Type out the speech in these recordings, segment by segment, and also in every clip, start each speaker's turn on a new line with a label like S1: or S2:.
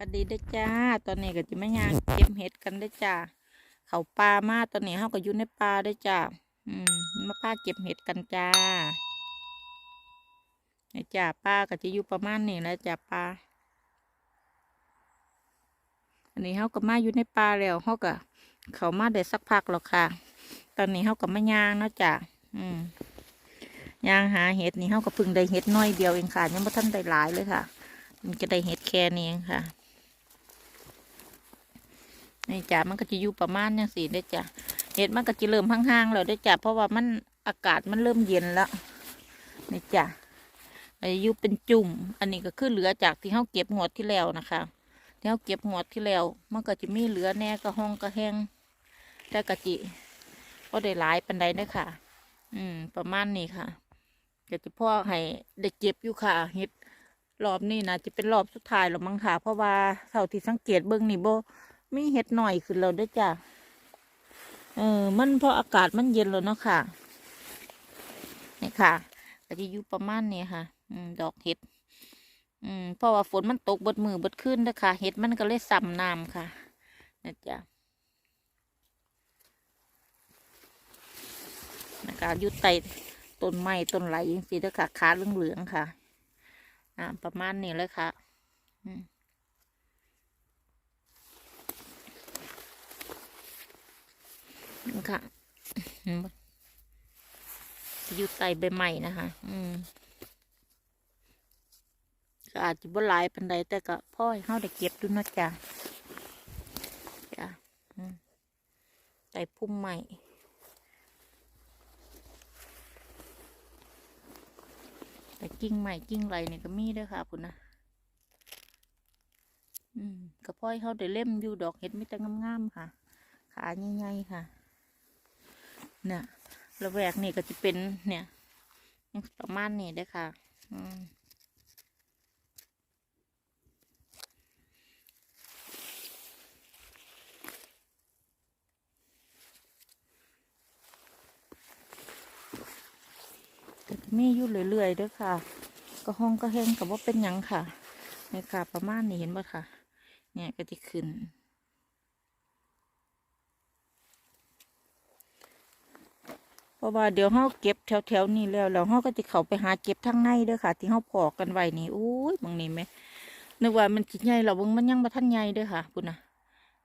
S1: สวัสดีเด้จ้า ตอนนี้ก็จะไม่ยางเก็บเห็ดกันเด้จ้า เขาปลามาตอนนี้เขาก็อยู่ในป่าเด้จ้า อืม มาป้าเก็บเห็ดกันจ้าเนี่ยจ้าป้าก็จะอยู่ประมาณนี้แล้วจ้าป้า อันนี้เขาก็มาอยู่ในป่าแล้วเขาก็เขามาได้สักพักแล้วค่ะ ตอนนี้เขาก็มายางนะจ้าอืมยางหาเห็ดนี่เขาก็พิ่งได้เห็ดน้อยเดียวเองค่ะ ยังไม่ทันได้หลายเลยค่ะ มันจะได้เห็ดแค่นี้เองค่ะ นี่จ้ะมันก็จะอยู่ประมาณนี้สิได้จ้ะเห็ดมันก็จะเริ่มห่างๆแล้วได้จ้ะเพราะว่ามันอากาศมันเริ่มเย็นแล้วนี่จ้ะอายุเป็นจุ่ม อันนี้ก็คือเหลือจากที่เขาเก็บหวดที่แล้วนะคะที่เขาเก็บหวดที่แล้วมันก็จะมีเหลือแน่กระห้องกระแห้งแต่กะจิก็ได้หลายปันใดเด้ค่ะ อืม ประมาณนี้ค่ะเดี๋ยวจะพ่อให้ได้เก็บอยู่ค่ะเห็ดรอบนี้นะจะเป็นรอบสุดท้ายแล้วมั้งค่ะ เพราะว่าเท่าที่สังเกตเบื้องนี่โบ มีเห็ดหน่อยขึ้นแล้วด้วยจ้ะเออมันเพราะอากาศมันเย็นแล้วเนาะค่ะนี่ค่ะก็จะอยู่ประมาณนี้ค่ะ อืมดอกเห็ด อืมเพราะว่าฝนมันตกบดมือบดขึ้นนะคะเห็ดมันก็เลยซ้ำน้ำค่ะนะจ๊ะนะคะอยู่ใต้ต้นไม้ต้นไหลอย่างสีนะคะขาเหลืองๆค่ะ อ่าประมาณนี้เลยค่ะ อืม ค่ะเห็นบ่อยู่ใต้ใบไม้นะคะ อืมก็อาจจะบ่หลายปันใดแต่ก็พ่อให้เฮาได้เก็บดูเนาะจ้ะจ้ะอืมใต้พุ่มไม้แต่กิ่งไม้กิ่งไรนี่ก็มีเด้วยค่ะพุ่นนะอืมก็พ่อให้เฮาได้เล่มอยู่ดอกเห็ดไม่แต่งามๆค่ะ ขาใหญ่ๆค่ะ เนี่ยระแวกนี่ก็จะเป็นเนี่ย ประมาณนี้ได้อค่ะอืมก็จะมีอยู่เรื่อยๆเด้วยค่ะ ก็ห้องก็แห้งกับว่าเป็นยังค่ะนี่ค่ะ ประมาณนี้เห็นบ่ค่ะ เนี่ยก็จะขึ้น เพราะว่าเดี๋ยวเฮาเก็บแถวๆนี้แล้วแล้วเฮาก็จะเข้าไปหาเก็บทางในเด้อค่ะ ที่เฮาพอกกันไว้นี่โอ้ยบางนี่แหมนึกว่ามันสิใหญ่หรอกเบิ่งมันยังบ่ทันใหญ่เด้อค่ะพุ่นน่ะ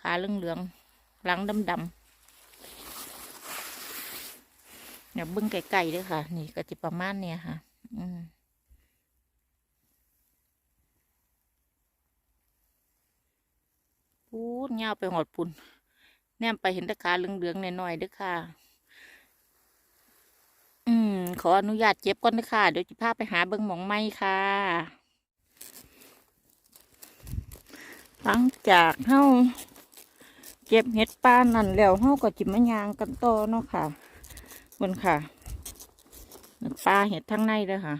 S1: ขาเหลืองๆหลังดำๆเนี่ยบิ่งไกลๆเด้อค่ะ นี่ก็สิประมาณเนี้ยค่ะ อืมปูดยาไปหอดปุ่นแนมไปเห็นแตะขาเหลืองๆหน่อยๆเด้อค่ะ อืม ขออนุญาตเก็บก่อนนะคะเดี๋ยวจะพาไปหาเบิ้งหมองไม้ค่ะ หลังจากเฮาเก็บเห็ดป้านั่นแล้วเฮาก็จิมายางกันต่อเนาะค่ะบนค่ะปลาเห็ดทั้งในเลยค่ะ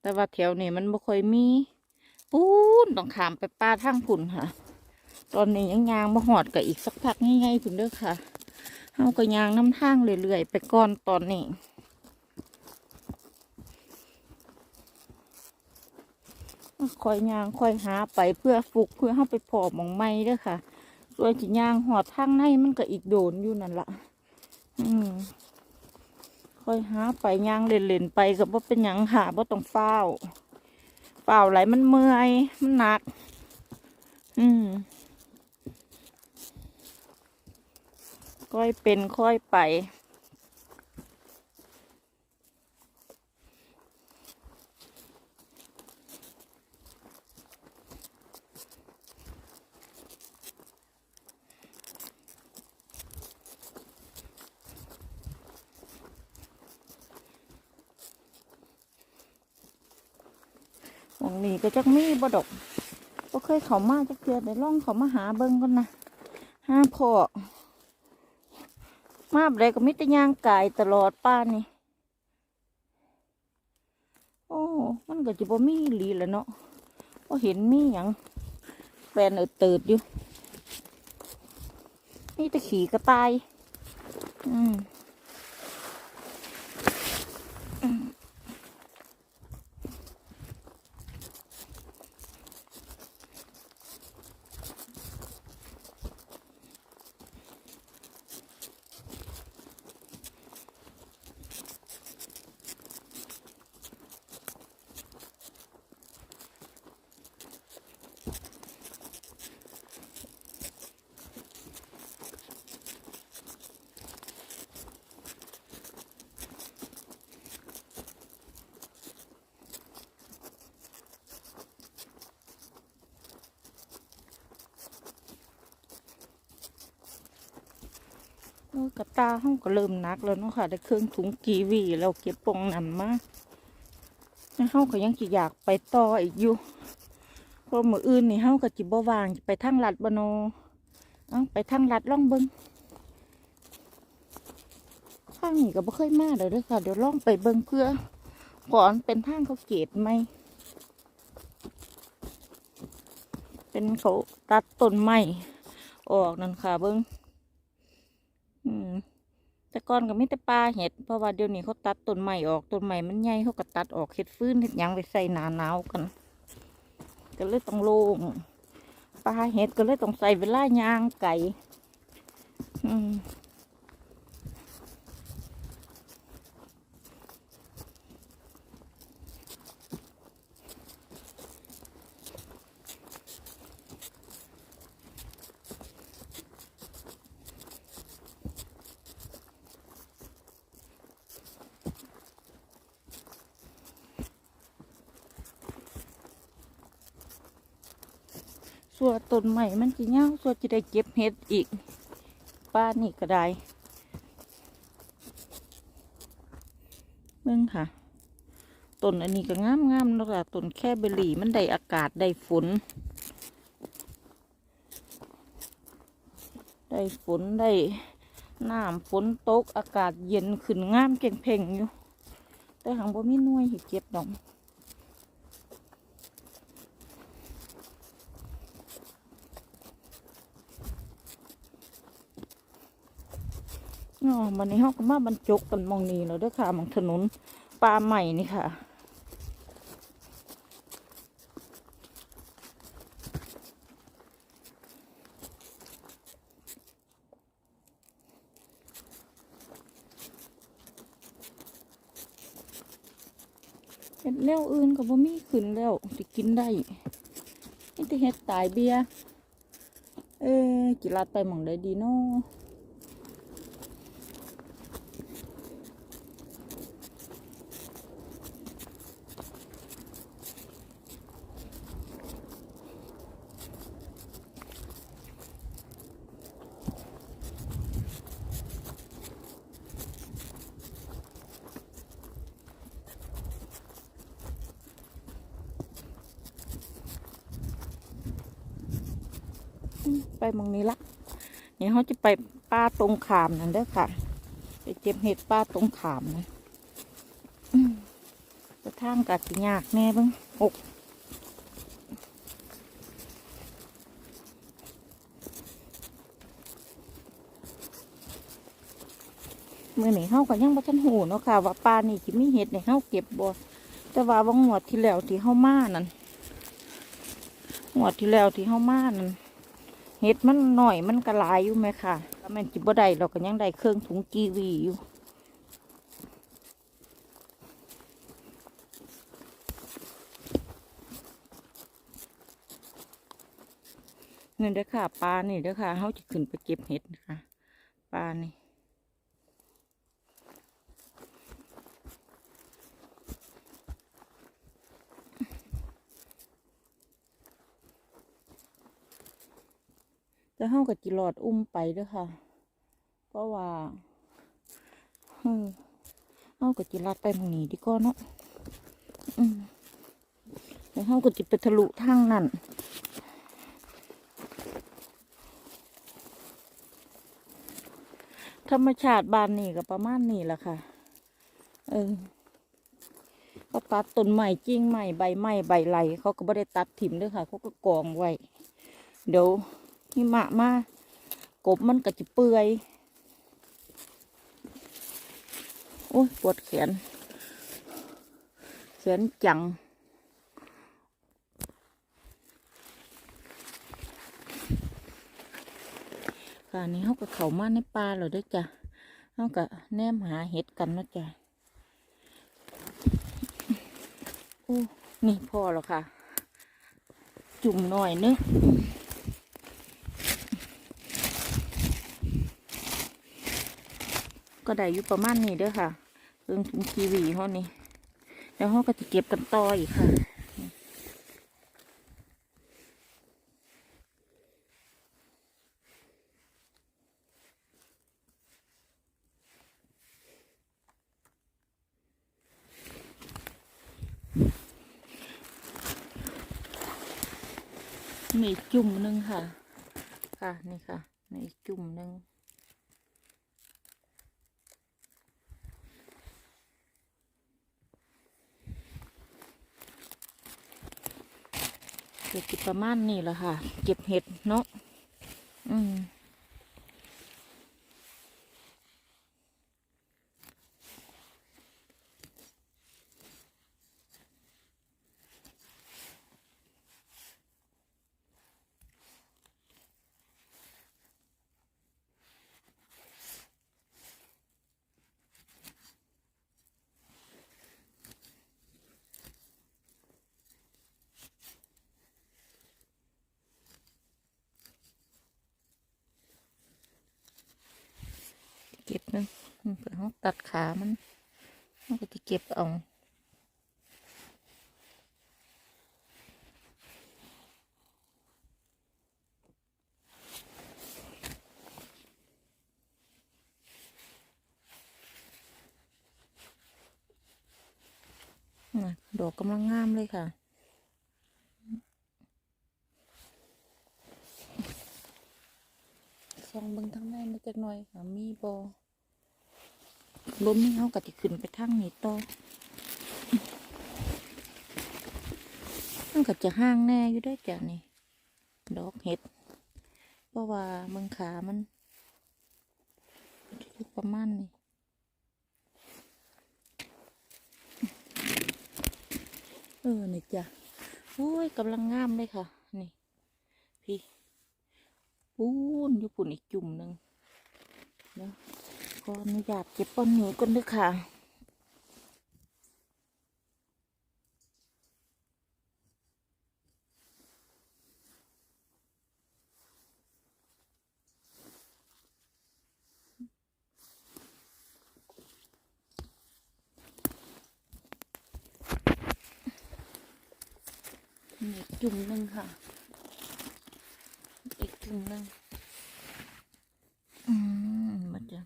S1: แต่ว่าแถวนี้มันบ่ค่อยมีปูนต้องขามไปป้าทั้งผุนค่ะ ตอนนี้ยังยางมาหอดกับอีกสักพักง่ายๆผุนเด้อค่ะ เฮาก็ยางน้ำทางเรื่อยๆไปก่อนตอนนี้คอยยางคอยหาไปเพื่อฝึกเพื่อเฮาไปพอหมองไม้ด้อค่ะส่วนจียางหอดทางในมันก็อีกโดนอยู่นั่นละอืมคอยหาไปยางเล่นๆไปก็บ่เป็นยังค่ะบ่ต้องเฝ้าเฝ้าไหลมันเมื่อยมันหนัก อืม ค่อยเป็นค่อยไป หวังนี้ก็จักมีบดกก็เคยเขามาจักเทือได้ล่องเขามาหาเบิ่งก่อนนะห้าพอ มาบเลยก็มิตรย่างกายตลอดป้านนี่ โอ้ มันก็จะบ่มีหลีแหล้วเนาะก็เห็นมีอย่างแฟนเออเติดอยู่มีแต่ขี่กระต่าย อืม กระตาห้องก็เริ่มนักแล้วเนาะค่ะ ได้เครื่องถุงกีวีแล้วเก็บปองนั่นมาแล้วเฮาก็ยังจะอยากไปต่ออีกอยู่เพราะมืออื่นนี่เฮาก็จิบ่วางไปทางลัดบ่เนเอาไปทางลัดล่องเบิ่งทางนี้ก็บ่เคยมาเลยเด้อค่ะ เดี๋ยวล่องไปเบิงเพื่อ ก่อนเป็นทางเขาเกตไหม เป็นเขาตัดต้นไม้ออกนั่นค่ะเบิ้ง แต่ก่อนก็มีแต่ปลาเห็ดเพราะว่าเดี๋ยวนี้เขาตัดต้นใหม่ออกต้นใหม่มันใหญ่เขาก็ตัดออกเห็ดฟื้นเห็ดยังไปใส่หนาหนาวกัน ก็เลยต้องโล่งปลาเห็ดก็เลยต้องใส่เวลาย่างไก่อืม ส่วต้นใหม่มันจะเงาส่วจะได้เก็บเห็ดอีก ป้านี่ก็ได้เบิ่งค่ะต้นอันนี้ก็งามงามๆนาะค่ะต้นแค่เบอร์รี่มันได้อากาศได้ฝน ได้ฝนได้น้ำฝนตกอากาศเย็นขึ้นงามเก่งเพ่งอยู่ แต่หางบ่มีหน่วยห้เก็บดอก อมันนี้เขาก็มาบรรจกกันมองนี้แล้วเด้วยค่ะมองถนนปลาใหม่นี่ค่ะเห็ดแนวอื่นก็บ่มีขึ้นแล้วสิกินได้นี่แต่เห็ดตายเบียเอ้ยจิรัดไปหมองได้ดีเนาะ ไปมองนี้ละเดี๋ยเขาจะไปป้าตรงขามนั่นเด้อค่ะ ไปเก็บเห็ดป้าตรงขามนะอืมแต่างกัดสิยากแน่บ้างอกเมื่อนี้เขาก็ยังบ่ทันหูเนาะค่ะ ว่าปลานี่จิมีเห็ดในเขาเก็บบ่แต่ว่าบางวดที่แล้วที่เขามานั่นงวดที่แล้วที่เขามานั่น เห็ดมันหน่อยมันกระลายอยู่ไหมค่ะถ้าแม่นจิบ่ได้เราก็ยังได้เครื่องถุงกีวีอยู่นี่เด้อค่ะปลานี่เด้อค่ะเขาจะขึ้นไปเก็บเห็ดนะคะปลานี่ แต่เขาก็จิหลอดอุ้มไปด้อค่ะ เพราะว่าเออเขาก็จิลัดไปทางนี้ดีกว่าเนาะแล้วเขาก็จิไปทะลุทางนั่นธรรมชาติบานนี่ก็ประมาณนี้แหละค่ะ เออเขาตัดต้นใหม่จิ้งใหม่ใบใหม่ใบไหลเขาก็ไม่ได้ตัดถิ่มด้วยค่ะ เขาก็กองไว้ เดี๋ยว หิมะมากบมันก็จะเปื่อย โอ้ยปวดแขน แขนจัง ค่ะนี่เขาก็เข้ามาในป่าแล้วเด้วยจ้ะเขาก็แนมหาเห็ดกันนาะจ้ะโอ้นี่พอแล้วค่ะ จุ่มหน่อยนึง ก็ได้อยู่ประมาณนี้เด้อค่ะเรื่องถุงคีวีห้องนี้แล้วห้องก็จะเก็บกันต่ออีกค่ะมีจุ่มหนึ่งค่ะ ค่ะ นี่ค่ะ มีจุ่มหนึ่ง เก็บประมาณนี้แหละค่ะ เก็บเห็ดเนาะ อืม นะมันเปิดห้องตัดขามันมันก็จะเก็บเอาดอกกำลังงามเลยค่ะส่องเบิ่งทางในมาจักหน่อยค่ะมีบอ ล้มนี่เขาก็จะขึ้นไปทางนี้ต่อมันก็จะห่างแน่อยู่ได้จ้ะนี่ ดอกเห็ด เพราะว่าเมืองขามันประมาณนี้เออนี่จ้ะโอ้ยกำลังงามเลยค่ะ นี่ พี่ปูนอยู่ปุ่นอีกจุ่มหนึ่งเดี๋ยว ขออนุญาตเก็บป้อนหนูก่อนเด้วยค่ะ อีกจุ่มหนึ่งค่ะ อีกจุ่มหนึ่งอืมมันจะ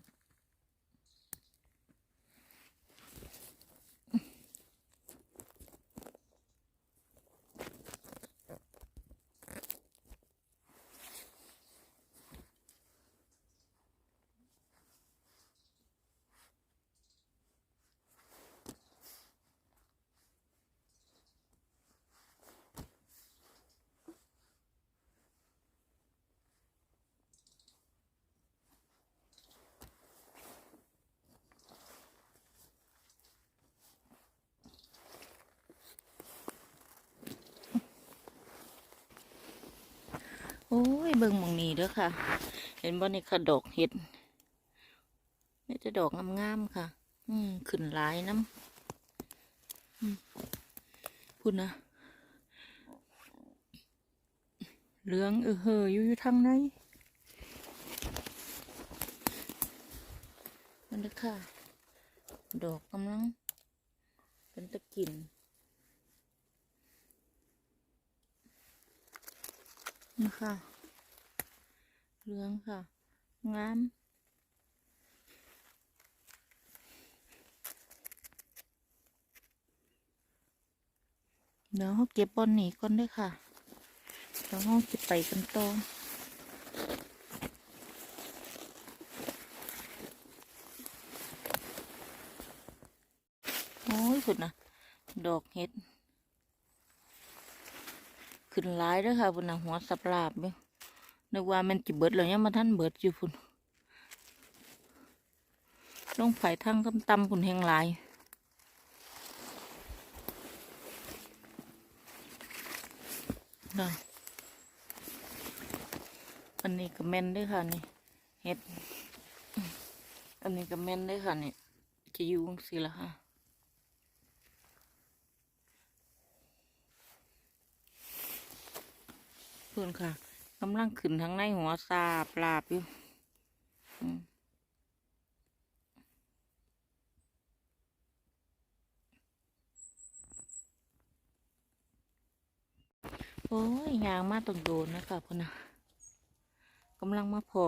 S1: โอ้ยเบิ่งมองนี้เด้อค่ะ เห็นบ่นี่ค่ะดอกเห็ดนี่จะดอกงามๆค่ะ อืมขึ้นหลายน้ำพูดนะเหลืองเออเฮออยู่อยู่ทางไหนมันเด้อค่ะ ดอกกำลังเป็นตะกิ่น ค่ะเหลืองค่ะ งามเดี๋ยวเขาเก็บบอลหนีก่อนด้วยค่ะเดี๋ยวเขาจะไปกันต่อโอ้ยคุณนะ ดอกเห็ด ขึ้นหลายเด้อค่ะพุ่นน่ะหัวสับลาบเด้อนึกว่ามันจิเบิดแล้วยังมาท่านเบิดอยู่พุ่นลงไผ่ทางตำตำพุ่นแหงหลายนะอันนี้ก็แม่นด้วยค่ะนี่เห็ด อันนี้ก็แม่นด้วยค่ะนี่จะอยู่สิละค่ะ เพื่อนค่ะกำลังขึ้นทั้งในหัวซาปลาบอยู่โอ้ยยางมาต้องโดนนะคะพ่อนะกำลังมาพอ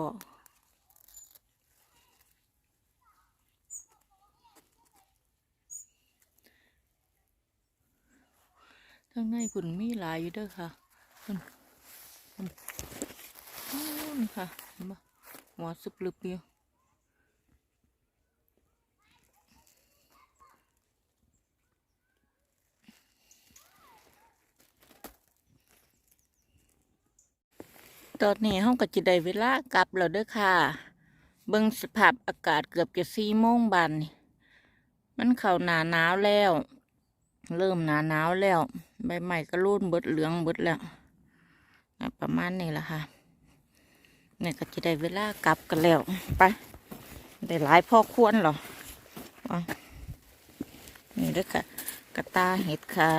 S1: ทั้งในผุนมีหลายอยู่เด้อค่ะ นี่ค่ะเห็นปะหัวสุบลึบอยู่ตอนนี้ห้องก็จะได้เวลากลับแล้วด้อค่ะ เบิ่งสภาพอากาศเกือบจะสี่โมงบันมันเข้าหนาหนาวแล้ว เริ่มหนาหนาวแล้ว ใบใหม่ก็รุ่นเบิดเหลืองเบิดแล้ว ประมาณนี้แหละค่ะ เนี่ยก็จะได้เวลากลับกันแล้วไปได้หลายพ่อควรหรออานี่ด้วยค่ะกระตาเห็ดค่ะ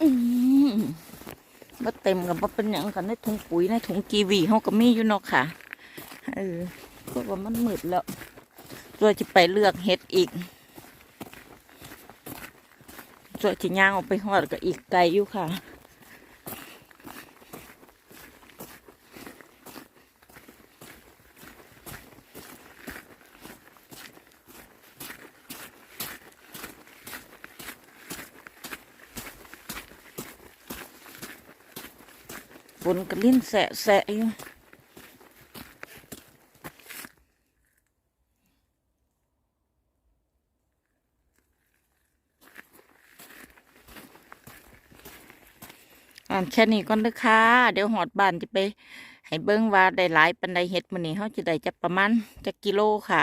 S1: อืมบ่เต็มกับบ่เป็นหยังกันในถุงปุ๋ยในถุงกีวีเขาก็มีอยู่เนาะค่ะเออเพราะว่ามันมืดแล้วตัวจะไปเลือกเห็ดอีกตัวจะย่างออกไปหอดก็อีกไกลอยู่ค่ะ ฝนก็ลิ้นแสะแสะอยู่อ่านแค่นี้ก่อนเด้อค่ะ เดี๋ยวหอดบานจะไป ให้เบิ้งว่าได้หลายปันไดเฮ็ดมื้อนี้เฮาจะได้จักประมาณจักกิโลค่ะ